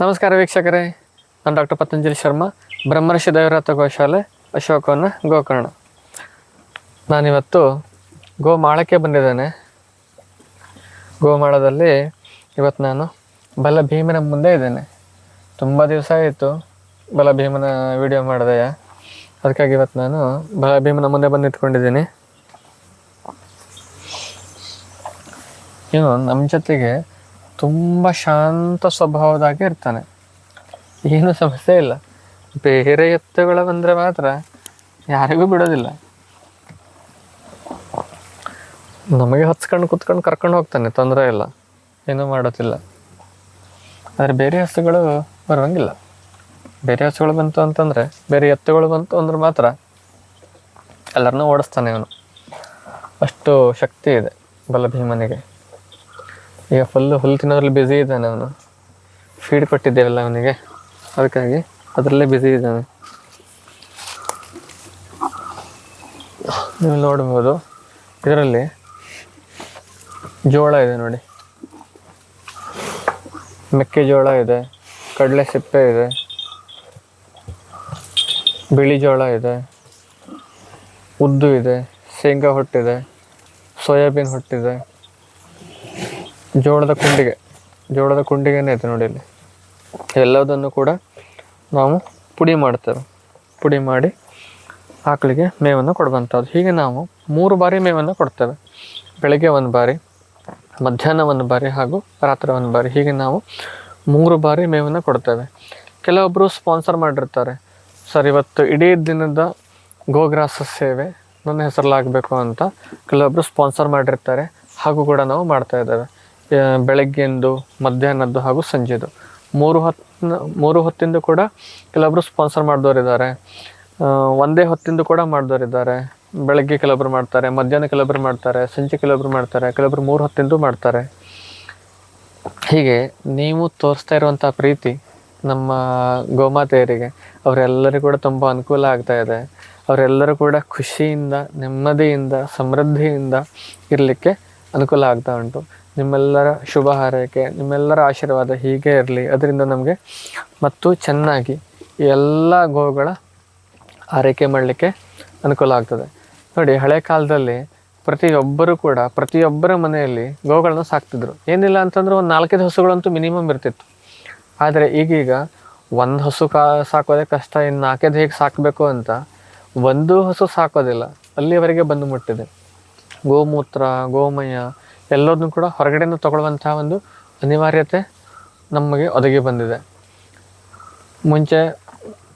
ನಮಸ್ಕಾರ ವೀಕ್ಷಕರೇ. ನಾನು ಡಾಕ್ಟರ್ ಪತಂಜಲಿ ಶರ್ಮಾ, ಬ್ರಹ್ಮರ್ಷಿ ದೈವರಥ ಗೋಶಾಲೆ, ಅಶೋಕವನ ಗೋಕರ್ಣ. ನಾನಿವತ್ತು ಗೋಮಾಳಕ್ಕೆ ಬಂದಿದ್ದೇನೆ. ಗೋಮಾಳದಲ್ಲಿ ಇವತ್ತು ನಾನು ಬಲ ಭೀಮನ ಮುಂದೆ ಇದ್ದೇನೆ. ತುಂಬ ದಿವಸ ಆಯಿತು ಬಲ ಭೀಮನ ವಿಡಿಯೋ ಮಾಡಿದೆಯ? ಅದಕ್ಕಾಗಿ ಇವತ್ತು ನಾನು ಬಲ ಭೀಮನ ಮುಂದೆ ಬಂದು ನಿಂತ್ಕೊಂಡಿದ್ದೀನಿ. ಏನು ನಮ್ಮ ಜೊತೆಗೆ ತುಂಬ ಶಾಂತ ಸ್ವಭಾವದಾಗೆ ಇರ್ತಾನೆ. ಏನು ಸಮಸ್ಯೆ ಇಲ್ಲ. ಬೇರೆ ಎತ್ತುಗಳು ಬಂದರೆ ಮಾತ್ರ ಯಾರಿಗೂ ಬಿಡೋದಿಲ್ಲ. ನಮಗೆ ಹಚ್ಕೊಂಡು ಕುತ್ಕೊಂಡು ಕರ್ಕೊಂಡು ಹೋಗ್ತಾನೆ, ತೊಂದರೆ ಇಲ್ಲ. ಏನೂ ಮಾಡೋದಿಲ್ಲ. ಆದರೆ ಬೇರೆ ಹಸುಗಳು ಬರೋಂಗಿಲ್ಲ ಬೇರೆ ಹಸುಗಳು ಬಂತು ಅಂತಂದರೆ, ಬೇರೆ ಎತ್ತುಗಳು ಬಂತು ಅಂದ್ರೆ ಮಾತ್ರ ಎಲ್ಲರನ್ನೂ ಓಡಿಸ್ತಾನೆ ಅವನು. ಅಷ್ಟು ಶಕ್ತಿ ಇದೆ ಬಲಭೀಮನಿಗೆ. ಈಗ ಫುಲ್ಲು ಹುಲ್ಲು ತಿನ್ನೋದ್ರಲ್ಲಿ ಬ್ಯುಸಿ ಇದ್ದಾನೆ ಅವನು. ಫೀಡ್ ಕೊಟ್ಟಿದ್ದೇವಲ್ಲ ಅವನಿಗೆ. ಅದಕ್ಕಾಗಿ ಅದರಲ್ಲೇ ಬ್ಯುಸಿ ಇದ್ದಾನೆ. ನೀವು ನೋಡ್ಬೋದು. ಇದರಲ್ಲಿ ಜೋಳ ಇದೆ ನೋಡಿ. ಮೆಕ್ಕೆಜೋಳ ಇದೆ, ಕಡಲೆ ಸಿಪ್ಪೆ ಇದೆ, ಬಿಳಿ ಜೋಳ ಇದೆ, ಉದ್ದು ಇದೆ, ಶೇಂಗಾ ಹೊಟ್ಟಿದೆ, ಸೋಯಾಬೀನ್ ಹೊಟ್ಟಿದೆ. ಜೋಳದ ಕುಂಡಿಗೆ ಜೋಳದ ಕುಂಡಿಗೆನೇ ಐತೆ ನೋಡಿ ಇಲ್ಲಿ. ಎಲ್ಲದನ್ನು ಕೂಡ ನಾವು ಪುಡಿ ಮಾಡ್ತೇವೆ. ಪುಡಿ ಮಾಡಿ ಆಕಳಿಗೆ ಮೇವನ್ನು ಕೊಡುವಂಥದ್ದು. ಹೀಗೆ ನಾವು ಮೂರು ಬಾರಿ ಮೇವನ್ನು ಕೊಡ್ತೇವೆ. ಬೆಳಗ್ಗೆ ಒಂದು ಬಾರಿ ಮಧ್ಯಾಹ್ನ ಒಂದು ಬಾರಿ ಹಾಗೂ ರಾತ್ರಿ ಒಂದು ಬಾರಿ. ಹೀಗೆ ನಾವು ಮೂರು ಬಾರಿ ಮೇವನ್ನು ಕೊಡ್ತೇವೆ. ಕೆಲವೊಬ್ಬರು ಸ್ಪಾನ್ಸರ್ ಮಾಡಿರ್ತಾರೆ. ಸರ್ ಇವತ್ತು ಇಡೀ ದಿನದ ಗೋಗ್ರಾಸ ಸೇವೆ ನನ್ನ ಹೆಸರಲ್ಲಾಗಬೇಕು ಅಂತ ಕೆಲವೊಬ್ಬರು ಸ್ಪಾನ್ಸರ್ ಮಾಡಿರ್ತಾರೆ ಹಾಗೂ ಕೂಡ ನಾವು ಮಾಡ್ತಾ ಇದ್ದೇವೆ. ಆ, ಬೆಳಗ್ಗೆಂದು, ಮಧ್ಯಾಹ್ನದ್ದು ಹಾಗೂ ಸಂಜೆದು. ಮೂರು ಹೊತ್ತಿನ ಮೂರು ಹೊತ್ತಿಂದು ಕೂಡ ಕೆಲವೊಬ್ಬರು ಸ್ಪಾನ್ಸರ್ ಮಾಡಿದವರಿದ್ದಾರೆ ಒಂದೇ ಹೊತ್ತಿಂದು ಕೂಡ ಮಾಡಿದವರಿದ್ದಾರೆ ಬೆಳಗ್ಗೆ ಕೆಲವೊಬ್ಬರು ಮಾಡ್ತಾರೆ, ಮಧ್ಯಾಹ್ನ ಕೆಲವೊಬ್ರು ಮಾಡ್ತಾರೆ, ಸಂಜೆ ಕೆಲವೊಬ್ಬರು ಮಾಡ್ತಾರೆ ಕೆಲವೊಬ್ಬರು ಮೂರು ಹೊತ್ತಿಂದು ಮಾಡ್ತಾರೆ. ಹೀಗೆ ನೀವು ತೋರಿಸ್ತಾ ಇರುವಂಥ ಪ್ರೀತಿ ನಮ್ಮ ಗೋಮಾತೆಯರಿಗೆ, ಅವರೆಲ್ಲರಿಗೂ ಕೂಡ ತುಂಬ ಅನುಕೂಲ ಆಗ್ತಾ ಇದೆ. ಅವರೆಲ್ಲರೂ ಕೂಡ ಖುಷಿಯಿಂದ, ನೆಮ್ಮದಿಯಿಂದ, ಸಮೃದ್ಧಿಯಿಂದ ಇರಲಿಕ್ಕೆ ಅನುಕೂಲ ಆಗ್ತಾ ಉಂಟು. ನಿಮ್ಮೆಲ್ಲರ ಶುಭ ಹಾರೈಕೆ, ನಿಮ್ಮೆಲ್ಲರ ಆಶೀರ್ವಾದ ಹೀಗೆ ಇರಲಿ. ಅದರಿಂದ ನಮಗೆ ಮತ್ತು ಚೆನ್ನಾಗಿ ಎಲ್ಲ ಗೋವುಗಳ ಆರೈಕೆ ಮಾಡಲಿಕ್ಕೆ ಅನುಕೂಲ ಆಗ್ತದೆ. ನೋಡಿ, ಹಳೆ ಕಾಲದಲ್ಲಿ ಪ್ರತಿಯೊಬ್ಬರು ಕೂಡ ಪ್ರತಿಯೊಬ್ಬರ ಮನೆಯಲ್ಲಿ ಗೋವುಗಳನ್ನು ಸಾಕ್ತಿದ್ರು. ಏನಿಲ್ಲ ಅಂತಂದ್ರೆ ಒಂದು ನಾಲ್ಕೈದು ಹಸುಗಳಂತೂ ಮಿನಿಮಮ್ ಇರ್ತಿತ್ತು. ಆದರೆ ಈಗೀಗ ಒಂದು ಹಸು ಕಾ ಸಾಕೋದೇ ಕಷ್ಟ ಇನ್ನು ನಾಲ್ಕೈದು ಹೇಗೆ ಸಾಕಬೇಕು ಅಂತ ಒಂದು ಹಸು ಸಾಕೋದಿಲ್ಲ. ಅಲ್ಲಿವರೆಗೆ ಬಂದು ಮುಟ್ಟಿದೆ. ಗೋಮೂತ್ರ, ಗೋಮಯ ಎಲ್ಲದನ್ನು ಕೂಡ ಹೊರಗಡೆಯಿಂದ ತಗೊಳ್ಳುವಂಥ ಒಂದು ಅನಿವಾರ್ಯತೆ ನಮಗೆ ಒದಗಿ ಬಂದಿದೆ. ಮುಂಚೆ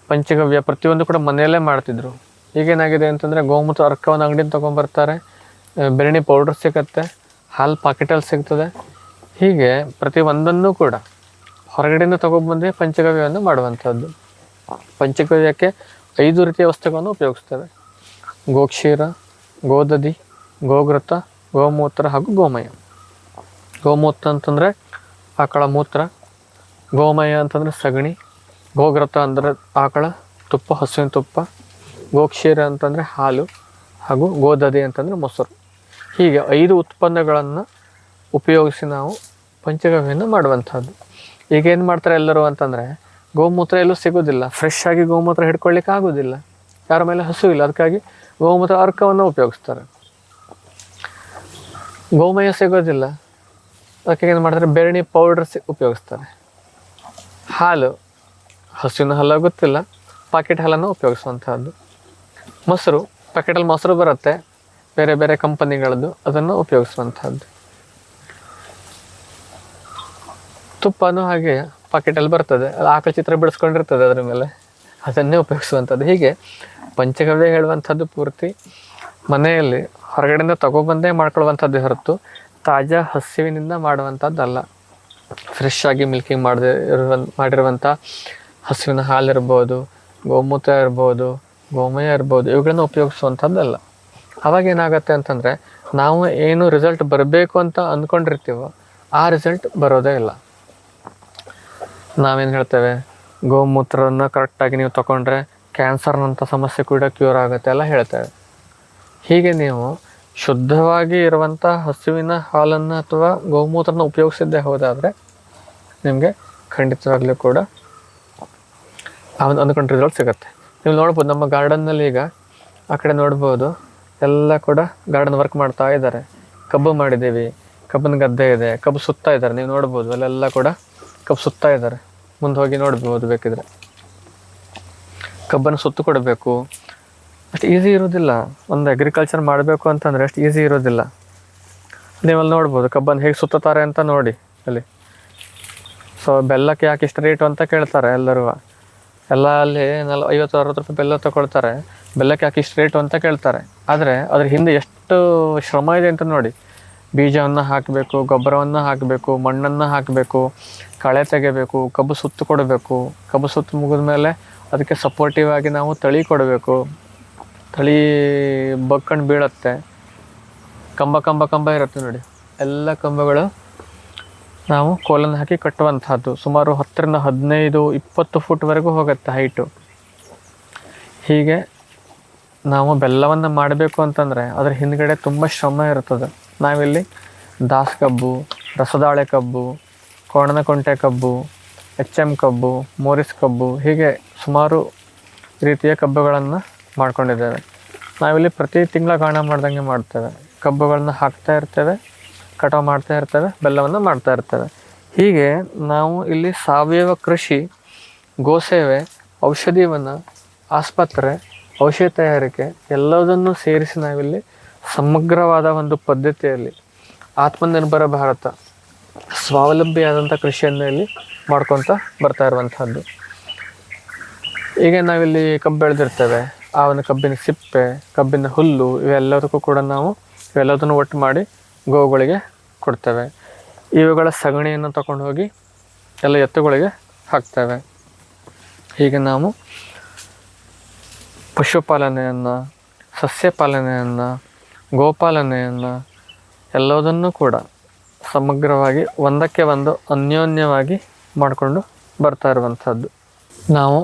ಪಂಚಗವ್ಯ ಪ್ರತಿಯೊಂದು ಕೂಡ ಮನೆಯಲ್ಲೇ ಮಾಡ್ತಿದ್ರು. ಈಗೇನಾಗಿದೆ ಅಂತಂದರೆ ಗೋಮೂತ್ರ ಅರ್ಕವನ್ನು ಅಂಗಡಿಯಿಂದ ತೊಗೊಂಬರ್ತಾರೆ ಆ, ಬೆರಣಿ ಪೌಡ್ರ್ ಸಿಗುತ್ತೆ ಹಾಲು ಪಾಕೆಟಲ್ಲಿ ಸಿಗ್ತದೆ. ಹೀಗೆ ಪ್ರತಿ ಒಂದನ್ನು ಕೂಡ ಹೊರಗಡೆಯಿಂದ ತಗೊಬಂದೇ ಪಂಚಗವ್ಯವನ್ನು ಮಾಡುವಂಥದ್ದು. ಪಂಚಗವ್ಯಕ್ಕೆ ಐದು ರೀತಿಯ ವಸ್ತುಗಳನ್ನು ಉಪಯೋಗಿಸ್ತೇವೆ. ಗೋಕ್ಷೀರ ಗೋದದಿ ಗೋಘೃತ ಗೋಮೂತ್ರ ಹಾಗೂ ಗೋಮಯ. ಗೋಮೂತ್ರ ಅಂತಂದರೆ ಆಕಳ ಮೂತ್ರ, ಗೋಮಯ ಅಂತಂದರೆ ಸಗಣಿ, ಗೋಗ್ರತ ಅಂದರೆ ಆಕಳ ತುಪ್ಪ, ಹಸುವಿನ ತುಪ್ಪ, ಗೋಕ್ಷೀರ ಅಂತಂದರೆ ಹಾಲು ಹಾಗೂ ಗೋದದೆ ಅಂತಂದರೆ ಮೊಸರು. ಹೀಗೆ ಐದು ಉತ್ಪನ್ನಗಳನ್ನು ಉಪಯೋಗಿಸಿ ನಾವು ಪಂಚಗವ್ಯವನ್ನು ಮಾಡುವಂಥದ್ದು. ಈಗ ಏನು ಮಾಡ್ತಾರೆ ಎಲ್ಲರೂ ಅಂತಂದರೆ ಗೋಮೂತ್ರ ಎಲ್ಲೂ ಸಿಗೋದಿಲ್ಲ. ಫ್ರೆಶ್ ಆಗಿ ಗೋಮೂತ್ರ ಹಿಡ್ಕೊಳ್ಳಿಕ್ಕೆ ಆಗೋದಿಲ್ಲ. ಯಾರ ಮೇಲೆ ಹಸು ಇಲ್ಲ. ಅದಕ್ಕಾಗಿ ಗೋಮೂತ್ರ ಅರ್ಕವನ್ನು ಉಪಯೋಗಿಸ್ತಾರೆ. ಗೋಮಯ ಸಿಗೋದಿಲ್ಲ. ಅದಕ್ಕೆ ಏನು ಮಾಡ್ತಾರೆ? ಬೆರಣಿ ಪೌಡರ್ ಸಿ ಉಪಯೋಗಿಸ್ತಾರೆ. ಹಾಲು, ಹಸುವಿನ ಹಾಲು ಗೊತ್ತಿಲ್ಲ. ಪಾಕೆಟ್ ಹಾಲನ್ನು ಉಪಯೋಗಿಸುವಂಥದ್ದು ಮೊಸರು ಪ್ಯಾಕೆಟಲ್ಲಿ ಮೊಸರು ಬರುತ್ತೆ. ಬೇರೆ ಬೇರೆ ಕಂಪನಿಗಳದ್ದು ಅದನ್ನು ಉಪಯೋಗಿಸುವಂಥದ್ದು ತುಪ್ಪನೂ ಹಾಗೆ ಪಾಕೆಟಲ್ಲಿ ಬರ್ತದೆ. ಅದು ಆಕಳ ಚಿತ್ರ ಬಿಡಿಸ್ಕೊಂಡಿರ್ತದೆ ಅದರ ಮೇಲೆ. ಅದನ್ನೇ ಉಪಯೋಗಿಸುವಂಥದ್ದು ಹೀಗೆ ಪಂಚಗವ್ಯ ಹೇಳುವಂಥದ್ದು ಪೂರ್ತಿ. ಮನೆಯಲ್ಲಿ ಹೊರಗಡೆಯಿಂದ ತಗೊಬಂದೇ ಮಾಡ್ಕೊಳ್ಳುವಂಥದ್ದು ಹೊರತು ತಾಜಾ ಹಸಿವಿನಿಂದ ಮಾಡುವಂಥದ್ದಲ್ಲ. ಫ್ರೆಶ್ ಆಗಿ ಮಿಲ್ಕಿಂಗ್ ಮಾಡದೆ ಇರುವ ಮಾಡಿರುವಂಥ ಹಸುವಿನ ಹಾಲಿರ್ಬೋದು, ಗೋಮೂತ್ರ ಇರ್ಬೋದು, ಗೋಮಯ ಇರ್ಬೋದು, ಇವುಗಳನ್ನು ಉಪಯೋಗಿಸುವಂಥದ್ದಲ್ಲ. ಅವಾಗ ಏನಾಗುತ್ತೆ ಅಂತಂದರೆ ನಾವು ಏನು ರಿಸಲ್ಟ್ ಬರಬೇಕು ಅಂತ ಅಂದ್ಕೊಂಡಿರ್ತೀವೋ ಆ ರಿಸಲ್ಟ್ ಬರೋದೇ ಇಲ್ಲ. ನಾವೇನು ಹೇಳ್ತೇವೆ? ಗೋಮೂತ್ರವನ್ನು ಕರೆಕ್ಟಾಗಿ ನೀವು ತಗೊಂಡ್ರೆ ಕ್ಯಾನ್ಸರ್ನಂಥ ಸಮಸ್ಯೆ ಕೂಡ ಕ್ಯೂರ್ ಆಗುತ್ತೆ ಎಲ್ಲ ಹೇಳ್ತೇವೆ. ಹೀಗೆ ನೀವು ಶುದ್ಧವಾಗಿ ಇರುವಂಥ ಹಸುವಿನ ಹಾಲನ್ನು ಅಥವಾ ಗೋಮೂತ್ರನ ಉಪಯೋಗಿಸಿದ್ದೇ ಹೋದಾದರೆ ನಿಮಗೆ ಖಂಡಿತವಾಗಲೂ ಕೂಡ ಆ ಒಂದು ರಿಸಲ್ಟ್ ಸಿಗುತ್ತೆ. ನೀವು ನೋಡ್ಬೋದು ನಮ್ಮ ಗಾರ್ಡನ್ನಲ್ಲಿ ಈಗ ಆ ಕಡೆ ನೋಡ್ಬೋದು ಎಲ್ಲ ಕೂಡ ಗಾರ್ಡನ್ ವರ್ಕ್ ಮಾಡ್ತಾ ಇದ್ದಾರೆ. ಕಬ್ಬು ಮಾಡಿದ್ದೀವಿ, ಕಬ್ಬಿನ ಗದ್ದೆ ಇದೆ, ಕಬ್ಬು ಸುತ್ತಾ ಇದ್ದಾರೆ. ನೀವು ನೋಡ್ಬೋದು ಅಲ್ಲೆಲ್ಲ ಕೂಡ ಕಬ್ಬು ಸುತ್ತಾ ಇದ್ದಾರೆ. ಮುಂದೆ ಹೋಗಿ ನೋಡ್ಬೋದು ಬೇಕಿದ್ರೆ. ಕಬ್ಬನ್ನು ಸುತ್ತು ಕೊಡಬೇಕು. ಅಷ್ಟು ಈಸಿ ಇರೋದಿಲ್ಲ. ಒಂದು ಅಗ್ರಿಕಲ್ಚರ್ ಮಾಡಬೇಕು ಅಂತಂದರೆ ಅಷ್ಟು ಈಸಿ ಇರೋದಿಲ್ಲ. ನೀವಲ್ಲಿ ನೋಡ್ಬೋದು, ಕಬ್ಬನ್ನು ಹೇಗೆ ಸುತ್ತಾರೆ ಅಂತ ನೋಡಿ ಅಲ್ಲಿ. ಸೊ ಬೆಲ್ಲಕ್ಕೆ ಯಾಕೆ ಇಷ್ಟು ರೇಟು ಅಂತ ಕೇಳ್ತಾರೆ ಎಲ್ಲರೂ. ಎಲ್ಲ ಅಲ್ಲಿ ನಲ್, ಐವತ್ತು, ಅರವತ್ತು ರೂಪಾಯಿ ಬೆಲ್ಲ ತೊಗೊಳ್ತಾರೆ. ಬೆಲ್ಲಕ್ಕೆ ಯಾಕೆ ಇಷ್ಟು ರೇಟು ಅಂತ ಕೇಳ್ತಾರೆ. ಆದರೆ ಅದ್ರ ಹಿಂದೆ ಎಷ್ಟು ಶ್ರಮ ಇದೆ ಅಂತ ನೋಡಿ. ಬೀಜವನ್ನು ಹಾಕಬೇಕು, ಗೊಬ್ಬರವನ್ನು ಹಾಕಬೇಕು, ಮಣ್ಣನ್ನು ಹಾಕಬೇಕು, ಕಳೆ ತೆಗಿಬೇಕು, ಕಬ್ಬು ಸುತ್ತು ಕೊಡಬೇಕು. ಕಬ್ಬು ಸುತ್ತು ಮುಗಿದ ಮೇಲೆ ಅದಕ್ಕೆ ಸಪೋರ್ಟಿವ್ ಆಗಿ ನಾವು ತಳಿ ಕೊಡಬೇಕು. ತಳಿ ಬಗ್ಕೊಂಡು ಬೀಳತ್ತೆ. ಕಂಬ ಕಂಬ ಕಂಬ ಇರುತ್ತೆ ನೋಡಿ. ಎಲ್ಲ ಕಂಬಗಳು ನಾವು ಕೋಲನ್ನು ಹಾಕಿ ಕಟ್ಟುವಂತಹದ್ದು. ಸುಮಾರು ಹತ್ತರಿಂದ ಹದಿನೈದು, ಇಪ್ಪತ್ತು ಫುಟ್ವರೆಗೂ ಹೋಗುತ್ತೆ ಹೈಟು ಹೀಗೆ ನಾವು ಬೆಲ್ಲವನ್ನು ಮಾಡಬೇಕು ಅಂತಂದರೆ ಅದರ ಹಿಂದ್ಗಡೆ ತುಂಬ ಶ್ರಮ ಇರ್ತದೆ. ನಾವಿಲ್ಲಿ ದಾಸ್ ಕಬ್ಬು, ರಸದಾಳೆ ಕಬ್ಬು ಕೋಣನ ಕೊಂಟೆ ಕಬ್ಬು, ಎಚ್ ಎಂ ಕಬ್ಬು, ಮೋರಿಸ್ ಕಬ್ಬು ಹೀಗೆ ಸುಮಾರು ರೀತಿಯ ಕಬ್ಬುಗಳನ್ನು ಮಾಡ್ಕೊಂಡಿದ್ದೇವೆ. ನಾವಿಲ್ಲಿ ಪ್ರತಿ ತಿಂಗಳ ಗಾಣ ಮಾಡ್ದಂಗೆ ಮಾಡ್ತೇವೆ. ಕಬ್ಬುಗಳನ್ನ ಹಾಕ್ತಾ ಇರ್ತೇವೆ, ಕಟಾವು ಮಾಡ್ತಾ ಇರ್ತೇವೆ, ಬೆಲ್ಲವನ್ನು ಮಾಡ್ತಾ ಇರ್ತೇವೆ. ಹೀಗೆ ನಾವು ಇಲ್ಲಿ ಸಾವಯವ ಕೃಷಿ, ಗೋಸೇವೆ ಸೇವೆ ವನ ಆಸ್ಪತ್ರೆ, ಔಷಧಿ ತಯಾರಿಕೆ ಎಲ್ಲದನ್ನು ಸೇರಿಸಿ ನಾವಿಲ್ಲಿ ಸಮಗ್ರವಾದ ಒಂದು ಪದ್ಧತಿಯಲ್ಲಿ ಆತ್ಮನಿರ್ಭರ ಭಾರತ, ಸ್ವಾವಲಂಬಿಯಾದಂಥ ಕೃಷಿಯನ್ನು ಇಲ್ಲಿ ಮಾಡ್ಕೊತ ಬರ್ತಾ ಇರುವಂಥದ್ದು. ಈಗ ನಾವಿಲ್ಲಿ ಕಬ್ಬು ಬೆಳೆದಿರ್ತೇವೆ. ಆ ಒಂದು ಕಬ್ಬಿನ ಸಿಪ್ಪೆ, ಕಬ್ಬಿನ ಹುಲ್ಲು ಇವೆಲ್ಲದಕ್ಕೂ ಕೂಡ ನಾವು ಇವೆಲ್ಲದನ್ನು ಒಟ್ಟು ಮಾಡಿ ಗೋವುಗಳಿಗೆ ಕೊಡ್ತೇವೆ. ಇವುಗಳ ಸಗಣಿಯನ್ನು ತಗೊಂಡು ಹೋಗಿ ಎಲ್ಲ ಎತ್ತುಗಳಿಗೆ ಹಾಕ್ತೇವೆ. ಹೀಗೆ ನಾವು ಪಶುಪಾಲನೆಯನ್ನು, ಸಸ್ಯಪಾಲನೆಯನ್ನು, ಗೋಪಾಲನೆಯನ್ನು ಎಲ್ಲದನ್ನು ಕೂಡ ಸಮಗ್ರವಾಗಿ ಒಂದಕ್ಕೆ ಒಂದು ಅನ್ಯೋನ್ಯವಾಗಿ ಮಾಡಿಕೊಂಡು ಬರ್ತಾ ಇರುವಂಥದ್ದು. ನಾವು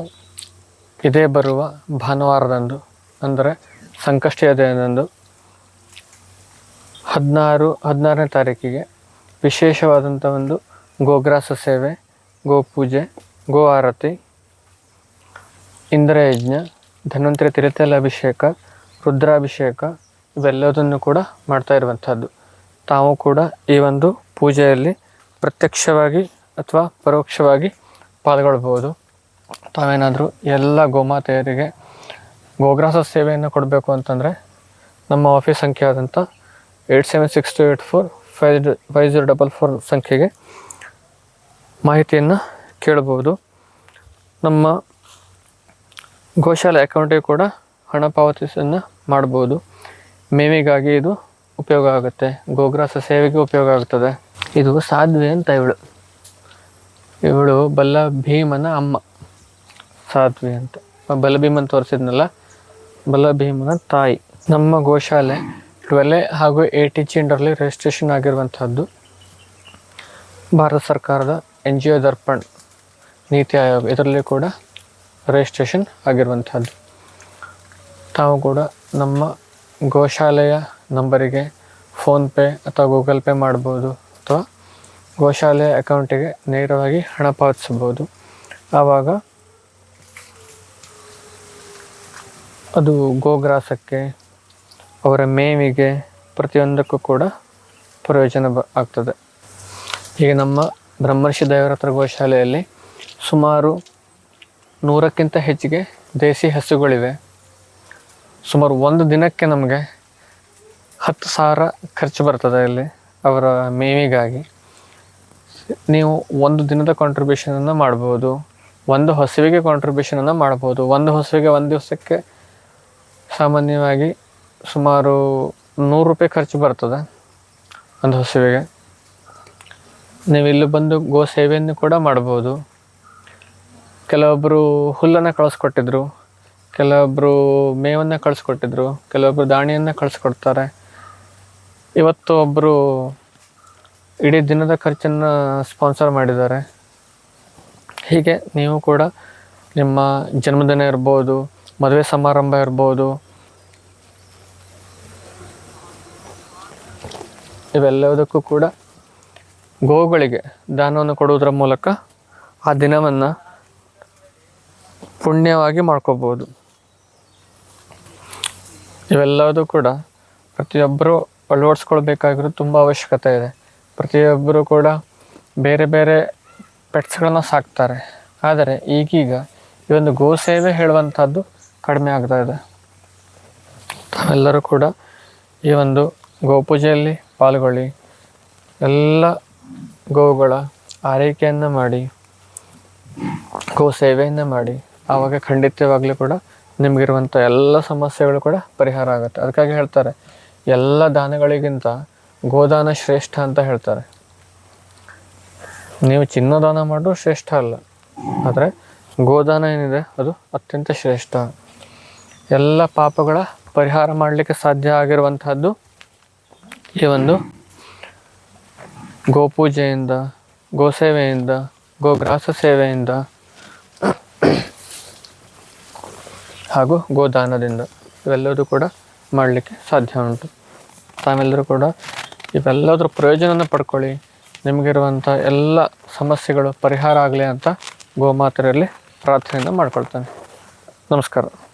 ಇದೇ ಬರುವ ಭಾನುವಾರದಂದು, ಅಂದರೆ ಸಂಕಷ್ಟಿಯ ದಿನದಂದು ಹದಿನಾರು, ಹದಿನಾರನೇ ತಾರೀಕಿಗೆ ವಿಶೇಷವಾದಂಥ ಒಂದು ಗೋಗ್ರಾಸ ಸೇವೆ ಗೋಪೂಜೆ ಗೋ ಆರತಿ, ಇಂದ್ರಯಜ್ಞ, ಧನ್ವಂತರಿ ತಿರುತೆಲ ಅಭಿಷೇಕ, ರುದ್ರಾಭಿಷೇಕ, ಇವೆಲ್ಲದನ್ನು ಕೂಡ ಮಾಡ್ತಾ ಇರುವಂಥದ್ದು. ತಾವು ಕೂಡ ಈ ಒಂದು ಪೂಜೆಯಲ್ಲಿ ಪ್ರತ್ಯಕ್ಷವಾಗಿ ಅಥವಾ ಪರೋಕ್ಷವಾಗಿ ಪಾಲ್ಗೊಳ್ಬೋದು ತಾವೇನಾದರೂ ಎಲ್ಲ ಗೋಮಾತೆಯರಿಗೆ ಗೋಗ್ರಾಸ ಸೇವೆಯನ್ನು ಕೊಡಬೇಕು ಅಂತಂದರೆ ನಮ್ಮ ಆಫೀಸ್ ಸಂಖ್ಯೆ ಆದಂಥ eight seven six two eight four five five zero double four ಸಂಖ್ಯೆಗೆ ಮಾಹಿತಿಯನ್ನು ಕೇಳಬಹುದು. ನಮ್ಮ ಗೋಶಾಲೆ ಅಕೌಂಟಿಗೆ ಕೂಡ ಹಣ ಪಾವತಿಸನ್ನು ಮಾಡ್ಬೋದು ಮೇವಿಗಾಗಿ ಇದು ಉಪಯೋಗ ಆಗುತ್ತೆ. ಗೋಗ್ರಾಸ ಸೇವೆಗೆ ಉಪಯೋಗ ಆಗ್ತದೆ. ಇದು ಸಾಧ್ವಿ ಅಂತ ಇವಳು. ಇವಳು ಬಲ್ಲ ಭೀಮನ ಅಮ್ಮ. ಸಾಧ್ವಿ ಅಂತ. ಬಲ ಅಂತ ತೋರಿಸಿದ್ನಲ್ಲ? ಬಲಭೀಮನ ತಾಯಿ. ನಮ್ಮ ಗೋಶಾಲೆ ಟ್ವೆಲೆ ಹಾಗೂ ಎ ಟಿ ಚಿಂಡರ್ಲಿ ರಿಜಿಸ್ಟ್ರೇಷನ್ ಆಗಿರುವಂಥದ್ದು ಭಾರತ ಸರ್ಕಾರದ N G O Darpan NITI Aayog. ಇದರಲ್ಲಿ ಕೂಡ ರಿಜಿಸ್ಟ್ರೇಷನ್ ಆಗಿರುವಂಥದ್ದು ತಾವು ಕೂಡ ನಮ್ಮ ಗೋಶಾಲೆಯ ನಂಬರಿಗೆ ಫೋನ್ಪೇ ಅಥವಾ ಗೂಗಲ್ ಪೇ ಮಾಡ್ಬೋದು ಅಥವಾ ಗೋಶಾಲೆಯ ಅಕೌಂಟಿಗೆ ನೇರವಾಗಿ ಹಣ ಪಾವತಿಸ್ಬೋದು ಆವಾಗ ಅದು ಗೋಗ್ರಾಸಕ್ಕೆ, ಅವರ ಮೇವಿಗೆ ಪ್ರತಿಯೊಂದಕ್ಕೂ ಕೂಡ ಪ್ರಯೋಜನ ಬ ಆಗ್ತದೆ. ಈಗ ನಮ್ಮ ಬ್ರಹ್ಮರ್ಷಿ ದೇವರತ್ರ ಗೋಶಾಲೆಯಲ್ಲಿ ಸುಮಾರು ನೂರಕ್ಕಿಂತ ಹೆಚ್ಚಿಗೆ ದೇಸಿ ಹಸುಗಳಿವೆ. ಸುಮಾರು ಒಂದು ದಿನಕ್ಕೆ ನಮಗೆ ಹತ್ತು ಸಾವಿರ ಖರ್ಚು ಬರ್ತದೆ ಇಲ್ಲಿ ಅವರ ಮೇವಿಗಾಗಿ. ನೀವು ಒಂದು ದಿನದ ಕಾಂಟ್ರಿಬ್ಯೂಷನನ್ನು ಮಾಡ್ಬೋದು, ಒಂದು ಹಸುವಿಗೆ ಕಾಂಟ್ರಿಬ್ಯೂಷನನ್ನು ಮಾಡ್ಬೋದು, ಒಂದು ಹಸುವಿಗೆ ಒಂದು ದಿವಸಕ್ಕೆ ಸಾಮಾನ್ಯವಾಗಿ ಸುಮಾರು ನೂರು ರೂಪಾಯಿ ಖರ್ಚು ಬರ್ತದೆ ಒಂದು ಹಸುವಿಗೆ. ನೀವು ಇಲ್ಲಿ ಬಂದು ಗೋ ಸೇವೆಯನ್ನು ಕೂಡ ಮಾಡ್ಬೋದು. ಕೆಲವೊಬ್ಬರು ಹುಲ್ಲನ್ನು ಕಳಿಸ್ಕೊಟ್ಟಿದ್ರು ಕೆಲವೊಬ್ಬರು ಮೇವನ್ನು ಕಳಿಸ್ಕೊಟ್ಟಿದ್ರು ಕೆಲವೊಬ್ಬರು ದಾಣಿಯನ್ನು ಕಳಿಸ್ಕೊಡ್ತಾರೆ. ಇವತ್ತು ಒಬ್ಬರು ಇಡೀ ದಿನದ ಖರ್ಚನ್ನು ಸ್ಪಾನ್ಸರ್ ಮಾಡಿದ್ದಾರೆ. ಹೀಗೆ ನೀವು ಕೂಡ ನಿಮ್ಮ ಜನ್ಮದಿನ ಇರ್ಬೋದು, ಮದುವೆ ಸಮಾರಂಭ ಇರ್ಬೋದು ಇವೆಲ್ಲದಕ್ಕೂ ಕೂಡ ಗೋವುಗಳಿಗೆ ದಾನವನ್ನು ಕೊಡುವುದರ ಮೂಲಕ ಆ ದಿನವನ್ನು ಪುಣ್ಯವಾಗಿ ಮಾಡ್ಕೋಬೋದು. ಇವೆಲ್ಲದೂ ಕೂಡ ಪ್ರತಿಯೊಬ್ಬರು ಅಳವಡಿಸ್ಕೊಳ್ಬೇಕಾಗಿರೋದು ತುಂಬ ಅವಶ್ಯಕತೆ ಇದೆ. ಪ್ರತಿಯೊಬ್ಬರು ಕೂಡ ಬೇರೆ ಬೇರೆ ಪೆಟ್ಸ್ಗಳನ್ನ ಸಾಕ್ತಾರೆ. ಆದರೆ ಈಗೀಗ ಈ ಒಂದು ಗೋ ಸೇವೆ ಹೇಳುವಂಥದ್ದು ಕಡಿಮೆ ಆಗ್ತಾ ಇದೆ. ತಾವೆಲ್ಲರೂ ಕೂಡ ಈ ಒಂದು ಗೋಪೂಜೆಯಲ್ಲಿ ಪಾಲ್ಗೊಳ್ಳಿ. ಎಲ್ಲ ಗೋವುಗಳ ಆರೈಕೆಯನ್ನು ಮಾಡಿ, ಗೋ ಸೇವೆಯನ್ನು ಮಾಡಿ, ಆವಾಗ ಖಂಡಿತವಾಗಲೂ ಕೂಡ ನಿಮಗಿರುವಂಥ ಎಲ್ಲ ಸಮಸ್ಯೆಗಳು ಕೂಡ ಪರಿಹಾರ ಆಗುತ್ತೆ. ಅದಕ್ಕಾಗಿ ಹೇಳ್ತಾರೆ, ಎಲ್ಲ ದಾನಗಳಿಗಿಂತ ಗೋದಾನ ಶ್ರೇಷ್ಠ ಅಂತ ಹೇಳ್ತಾರೆ. ನೀವು ಚಿನ್ನದಾನ ಮಾಡೋ ಶ್ರೇಷ್ಠ ಅಲ್ಲ, ಆದರೆ ಗೋದಾನ ಏನಿದೆ ಅದು ಅತ್ಯಂತ ಶ್ರೇಷ್ಠ. ಎಲ್ಲ ಪಾಪಗಳ ಪರಿಹಾರ ಮಾಡಲಿಕ್ಕೆ ಸಾಧ್ಯ ಆಗಿರುವಂತಹದ್ದು ಈ ಒಂದು ಗೋಪೂಜೆಯಿಂದ, ಗೋಸೇವೆಯಿಂದ, ಗೋಗ್ರಾಸ ಸೇವೆಯಿಂದ ಹಾಗೂ ಗೋದಾನದಿಂದ ಇವೆಲ್ಲದೂ ಕೂಡ ಮಾಡಲಿಕ್ಕೆ ಸಾಧ್ಯ ಉಂಟು. ತಾವೆಲ್ಲರೂ ಕೂಡ ಇವೆಲ್ಲದರ ಪ್ರಯೋಜನವನ್ನು ಪಡ್ಕೊಳ್ಳಿ. ನಿಮಗಿರುವಂಥ ಎಲ್ಲ ಸಮಸ್ಯೆಗಳು ಪರಿಹಾರ ಆಗಲಿ ಅಂತ ಗೋಮಾತ್ರೆಯಲ್ಲಿ ಪ್ರಾರ್ಥನೆಯನ್ನು ಮಾಡ್ಕೊಳ್ತಾನೆ. ನಮಸ್ಕಾರ.